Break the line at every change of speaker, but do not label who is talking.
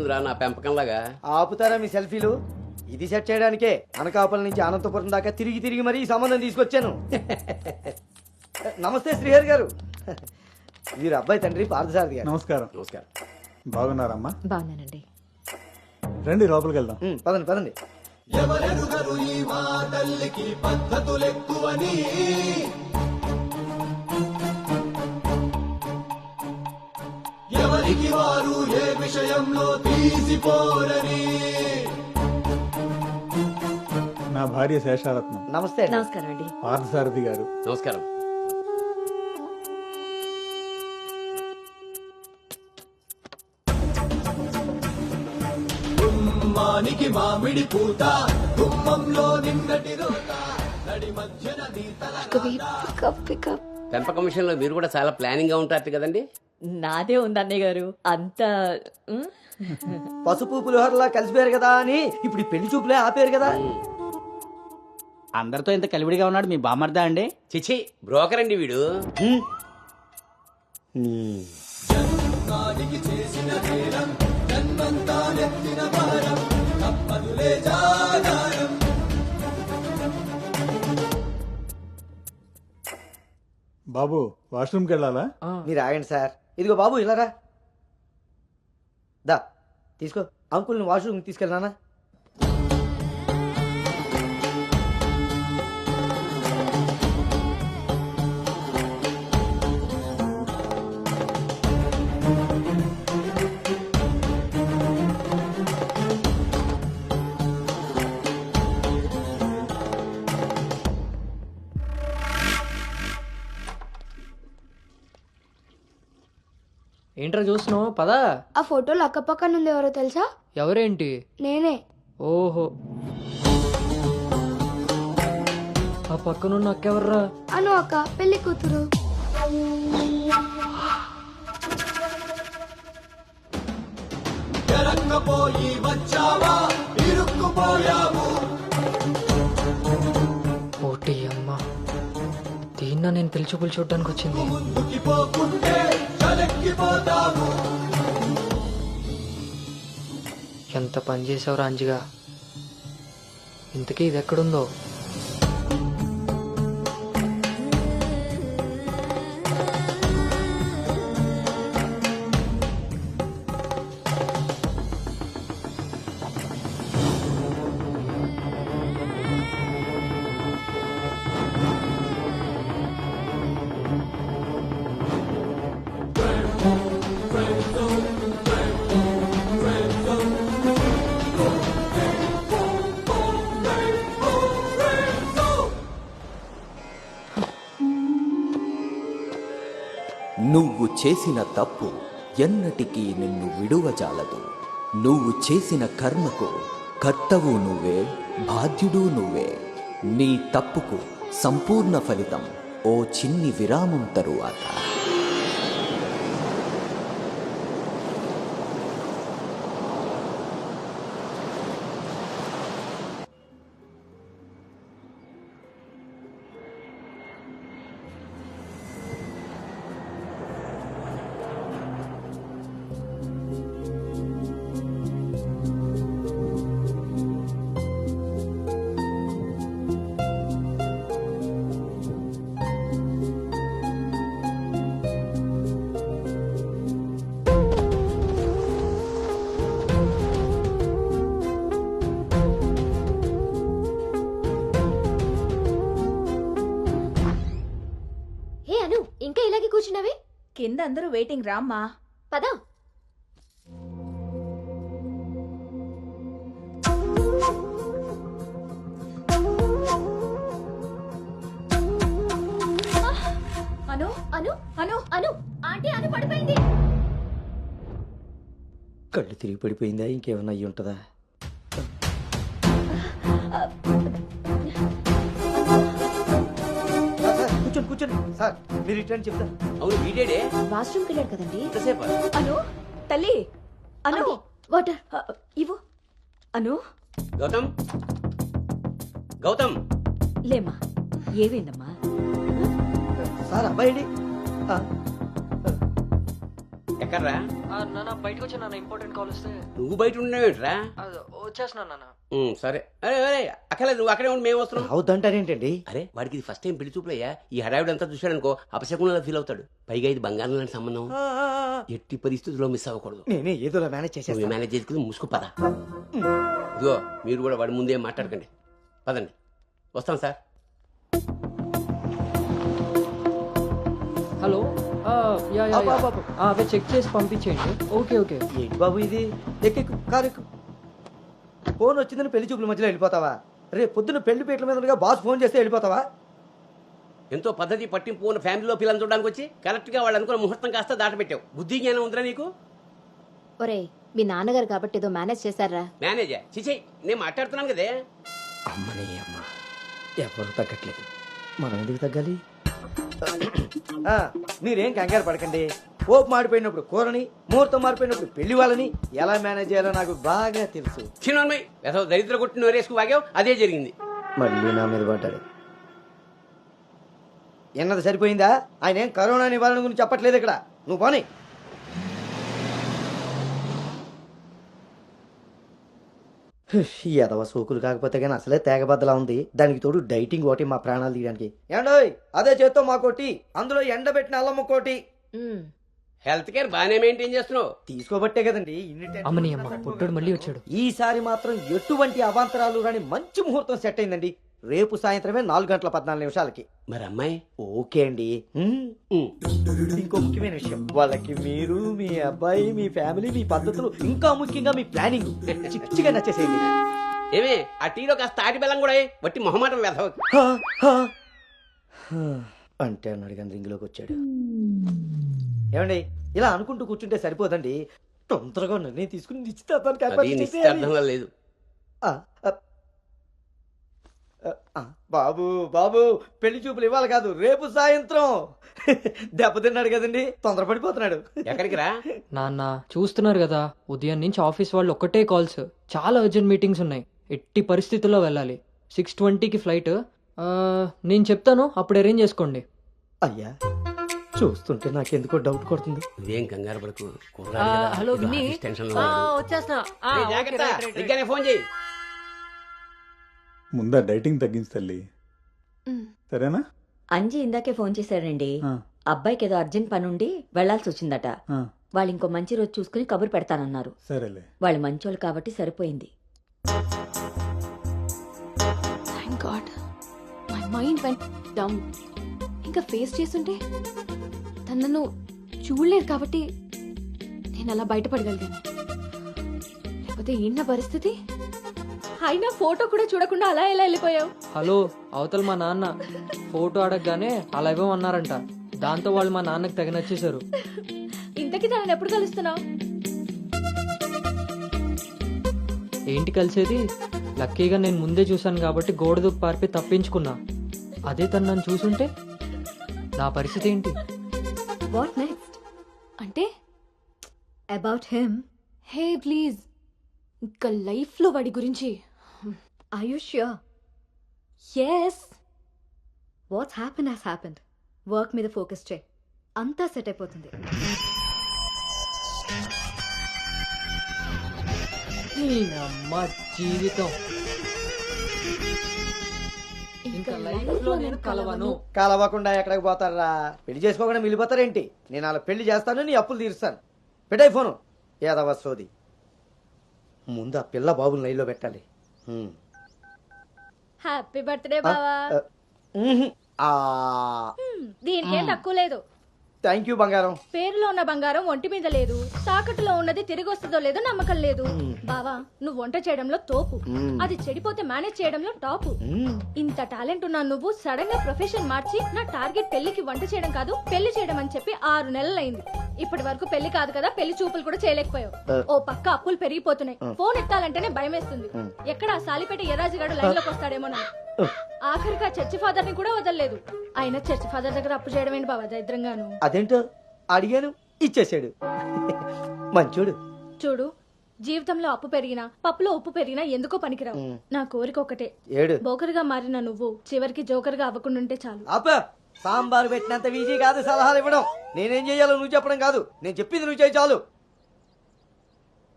ఉంటుందిరా నా పెంపకంలాగా.
ఆపుతారా మీ సెల్ఫీలు? ఇది సెట్ చేయడానికే అనకాపల్లి నుంచి అనంతపురం దాకా తిరిగి తిరిగి మరీ ఈ సంబంధం తీసుకొచ్చాను. నమస్తే శ్రీహరి గారు. వీరు అబ్బాయి తండ్రి పార్థసారథి గారు.
నమస్కారం.
నమస్కారం.
బాగున్నారమ్మా?
బాగున్నానండి.
రండి లోపలికి వెళ్దాం.
ఉమ్, పదండి పదండి.
నా భార్య శేషారత్నం.
నమస్తే.
నమస్కారం అండి.
పార్థసారథి గారు.
నమస్కారం. పెంపకం విషయంలో మీరు కూడా చాలా ప్లానింగ్గా ఉంటారు కదండి?
నాదే ఉంది అన్నయ్య గారు. అంత
పసుపు పులిహోరలా కలిసిపోయారు కదా అని ఇప్పుడు ఈ పెళ్ళి చూపులే ఆపారు కదా.
అందరితో ఇంత కలివిడిగా ఉన్నాడు మీ బామర్దా అండి?
చిచి బ్రోకర్ అండి వీడు.
బాబు వాష్రూమ్కి వెళ్ళాలా?
మీరు ఆగండి సార్. ఇదిగో బాబు ఇలారా దా తీసుకో. అంకుల్ని వాష్రూమ్కి తీసుకెళ్ళానా
ఏంట్రా చూస్తున్నావు? పదా?
ఆ ఫోటోలు అక్కపక్కన ఉంది ఎవరో తెలుసా?
ఎవరేంటి?
నేనే.
ఓహో. ఆ పక్కనున్న అక్కెవర్రా
అను అక్క పెళ్ళి కూతురు.
ఓటి అమ్మ దీన్న నేను పిలిచి పిలిచి చూడడానికి వచ్చింది ఎంత పని చేసావు రాంజిగా? ఇంతకీ ఇది ఎక్కడుందో?
నువ్వు చేసిన తప్పు ఎన్నటికీ నిన్ను విడువజాలదు. నువ్వు చేసిన కర్మకు కర్తవు నువ్వే బాధ్యుడు నువ్వే. నీ తప్పుకు సంపూర్ణ ఫలితం ఓ చిన్ని విరామం తరువాత.
కూర్చున్నావే?
కింద అందరూ వెయిటింగ్ రామ్మా.
పద.
అను
అను
అను
అను. ఆంటీ అను పడిపోయింది.
కళ్ళు తిరిగి పడిపోయిందా? ఇంకేమన్నా అయ్యి ఉంటుందా? కూర్చోండి. సార్ మీరు రిటర్న్ చెప్తారు
అవును వీడేడే
వాష్రూమ్కి వెళ్ళాడు కదండి.
ఎంతసేపు?
అను తల్లి అను.
వాటర్.
ఇవ్వు. అను.
గౌతమ్? గౌతమ్?
లేమ్మా ఏమైందమ్మా?
సార్ అబ్బాయి ఆ,
ఎక్కడ్రా?
నాన్న బయటకు వచ్చా నాన్న ఇంపార్టెంట్ కాల్ వస్తే.
నువ్వు బయట ఉండేవేంట్రా
వచ్చేస్తున్నా నాన్న.
సరే. అరే అరే అక్కర్లేదు నువ్వు అక్కడే ఉండి మేము వస్తున్నాం.
అవుతుంటారేంటండి
అరే వాడికి ఇది ఫస్ట్ టైం పెళ్ళి చూపులయ్యా. ఈ హడావిడి అంతా చూశాడనుకో అపశకునంలా ఫీల్ అవుతాడు. పైగా ఇది బంగారం లాంటి సంబంధం. ఎట్టి పరిస్థితుల్లో మిస్ అవ్వకూడదు.
నేనే ఏదోలా మేనేజ్ చేసేస్తాను
మేనేజ్ చేసుకుని ముసుగు పద ఇదిగో మీరు కూడా వాడి ముందే మాట్లాడకండి. పదండి. వస్తాం సార్.
హలో. యా. ఆ, అవి చెక్ చేసి పంపించేయండి. Okay okay.
ఏంటి బాబు ఇది? ఎక్కెక్కు కారు ఎక్కు. ఫోన్ వచ్చిందని పెళ్ళి చూపుల మధ్యలో వెళ్ళిపోతావా? రేపు పొద్దున్న పెళ్ళి పీటల మీద ఉండగా బాస్ ఫోన్ చేస్తే వెళ్ళిపోతావా?
ఎంతో పద్ధతి పట్టింపు ఉన్న ఫ్యామిలీలో పిల్లలు చూడడానికి వచ్చి కరెక్ట్గా వాళ్ళు అనుకున్న ముహూర్తం కాస్త దాటపెట్టావు బుద్ధి జ్ఞానం ఉందిరా నీకు?
ఒరేయ్ మీ నాన్నగారు కాబట్టి ఏదో మేనేజ్ చేశారా?
మేనేజర్ చిచి నేను మాట్లాడుతున్నాను కదే.
అమ్మని అమ్మ. ఎవరు తగ్గట్లేదు. మనం ఎందుకు తగ్గాలి? మీరేం కంగారు పడకండి. ఓపు మాడిపోయినప్పుడు కూరని ముహూర్తం మారిపోయినప్పుడు పెళ్ళి వాళ్ళని ఎలా మేనేజ్ చేయాలో నాకు బాగా తెలుసు.
చిన్నమ్మాయి ఏదో దరిద్ర కొట్టిన వరేసుకు వాగావు? అదే జరిగింది.
మళ్ళీ నా మీద పడ్డాడు. ఎన్నది సరిపోయిందా? ఆయన ఏం కరోనా నివారణ గురించి చెప్పట్లేదు ఇక్కడ. నువ్వు పోనీ. ఎదవ సోకులు కాకపోతే కానీ అసలే తేగబద్దలా ఉంది. దానికి తోడు డైటింగ్ ఒకటి మా ప్రాణాలు తీయడానికి. ఏండోయ్ అదే చేత్తో మా కోటి అందులో ఎండబెట్టిన అల్లమ్మ కోటి
ఉమ్.
హెల్త్ కేర్ బాగానే మెయింటైన్ చేస్తున్నావు.
తీసుకోబట్టే కదండి
అమ్మని అమ్మ పుట్టుడు మళ్ళీ వచ్చాడు.
ఈసారి మాత్రం ఎటువంటి అవాంతరాలు రాని మంచి ముహూర్తం సెట్ అయిందండి. రేపు సాయంత్రమే నాలుగు గంటల పద్నాలుగు నిమిషాలకి.
మరి అమ్మాయి
ఓకే అండి. ఇంకో ముఖ్యమైన విషయం. వాళ్ళకి మీరు మీ అబ్బాయి మీ ఫ్యామిలీ మీ పద్ధతులు ఇంకా ముఖ్యంగా మీ ప్లానింగ్. చిచ్చిగా నచ్చేసేయండి.
ఏమే ఆ టీలో కాస్త తాటి బెల్లం కూడా. వట్టి మొహమాటం వెధవ.
అంటే అన్నాడు కానీ రింగ్లోకి వచ్చాడు. ఏమండి ఇలా అనుకుంటూ కూర్చుంటే సరిపోదండి. తొందరగా నిర్ణయం తీసుకుని నిశ్చితార్థానికి
లేదు.
బాబు బాబు పెళ్ళి చూపులు ఇవ్వాలి కాదు రేపు సాయంత్రం. దెబ్బతిన్నాడు కదండి తొందరపడిపోతున్నాడు.
ఎక్కడికి రా?
నాన్న చూస్తున్నారు కదా ఉదయం నుంచి ఆఫీస్ వాళ్ళు ఒక్కటే కాల్స్. చాలా అర్జెంట్ మీటింగ్స్ ఉన్నాయి. ఎట్టి పరిస్థితుల్లో వెళ్ళాలి. సిక్స్ ట్వంటీకి ఫ్లైట్. నేను చెప్తాను అప్పుడు అరేంజ్ చేసుకోండి.
అయ్యా చూస్తుంటే నాకెందుకో డౌట్ కొడుతుంది.
ఇదేం కంగారు పడకు.
హలో విన్నీ
టెన్షన్
ఆ, వచ్చేస్తున్నా.
ఫోన్ చేయి.
ముందా డైటింగ్ తగ్గించి తల్లి. సరేనా?
అంజీ ఇందాకే ఫోన్ చేశాడండి.
ఆ,
అబ్బాయికి ఏదో అర్జెంట్ పని ఉండి వెళ్ళాల్సి వచ్చిందట. వాళ్ళు ఇంకో మంచి రోజు చూసుకుని కబురు పెడతానన్నారు.
సరేలే.
వాళ్ళు మంచోళ్ళు కాబట్టి సరిపోయింది.
Thank god my mind went down ఇంకా ఫేస్ చేస్తుంటే తను నన్ను చూడలేదు కాబట్టి నేను అలా బయటపడగలిగాను. లేకపోతే ఏంటి నా పరిస్థితి? అయినా ఫోటో కూడా చూడకుండా అలా ఎలా వెళ్ళిపోయావు?
హలో అవతల మా నాన్న ఫోటో అడగగానే అలా ఇవ్వమన్నారంట. దాంతో వాళ్ళు మా నాన్నకి తెగ నచ్చేశారు.
ఇంతకీ తనని ఎప్పుడు కలుస్తున్నావు?
ఏంటి కలిసేది? లక్కీగా నేను ముందే చూశాను కాబట్టి గోడ దూకి పారిపి తప్పించుకున్నా. అదే తను నన్ను చూసుంటే నా పరిస్థితి ఏంటి?
వాట్ నెక్స్ట్ అంటే?
About him
hey please. ఇంకా లైఫ్లో వాడి గురించి
are you sure
yes
what's happen has happened work మీద ఫోకస్ చేయి. అంతా సెట్ అయిపోతుంది.
ఈ అమ్మ జీవితం. ఇంకా లైఫ్లో నేను కలవను.
కాలవ్వకుండా ఎక్కడికి పోతారా పెళ్ళి చేసుకోకుండా మిగిలిపోతారేంటి? నేను అలా పెళ్ళి చేస్తాను నీ అప్పులు తీరుస్తాను. పెట్టాయి ఫోను. ఏదవ సోది. ముందు ఆ పిల్ల బాబుని లైన్లో పెట్టాలి. హ్మ్.
హ్యాపీ బర్త్డే బావా దీనికి ఏం తక్కువ లేదు.
థ్యాంక్ యూ బంగారం.
పేరులో ఉన్న బంగారం ఒంటి మీద లేదు. తాకట్టులో ఉన్నది తిరిగి వస్తుందో లేదో నమ్మకం లేదు. బావా నువ్వు వంట చేయడంలో తోపు.
మ్మ్.
అది చెడిపోతే మేనేజ్ చేయడంలో టాపు.
మ్మ్.
ఇంత టాలెంట్ ఉన్న నువ్వు సడన్గా ప్రొఫెషన్ మార్చి నా టార్గెట్ పెళ్ళికి వంట చేయడం కాదు పెళ్ళి చేయడం అని చెప్పి ఆరు నెలలైంది. ఇప్పటి వరకు పెళ్ళి కాదు కదా పెళ్ళి చూపులు కూడా చేయలేకపోయావు. ఓ పక్క అప్పులు పెరిగిపోతున్నాయి. ఫోన్ ఎత్తాలంటేనే భయం వేస్తుంది ఎక్కడ ఆ సాలిపేట ఎరాజిగాడు లైన్లోకి వస్తాడేమో ఆఖరికి ఆ. చర్చి ఫాదర్ని కూడా వదలలేదు. అయినా చర్చి ఫాదర్ దగ్గర అప్పు చేయడం ఏంటి బావా దరిద్రంగాను?
అదేంటో అడిగాను ఇచ్చేసాడు మంచోడు.
చూడు జీవితంలో అప్పు పెరిగినా పప్పులో ఉప్పు పెరిగినా ఎందుకో పనికిరావు. నా కోరిక ఒకటే. బోకర్గా మారిన నువ్వు చివరికి జోకర్గా అవ్వకుండా ఉంటే చాలు.
సాంబార్ పెట్టినంత ఈజీ కాదు సలహాలు ఇవ్వడం. నేనేం చేయాలో నువ్వు చెప్పడం కాదు. నేను చెప్పింది నువ్వు చేయి చాలు.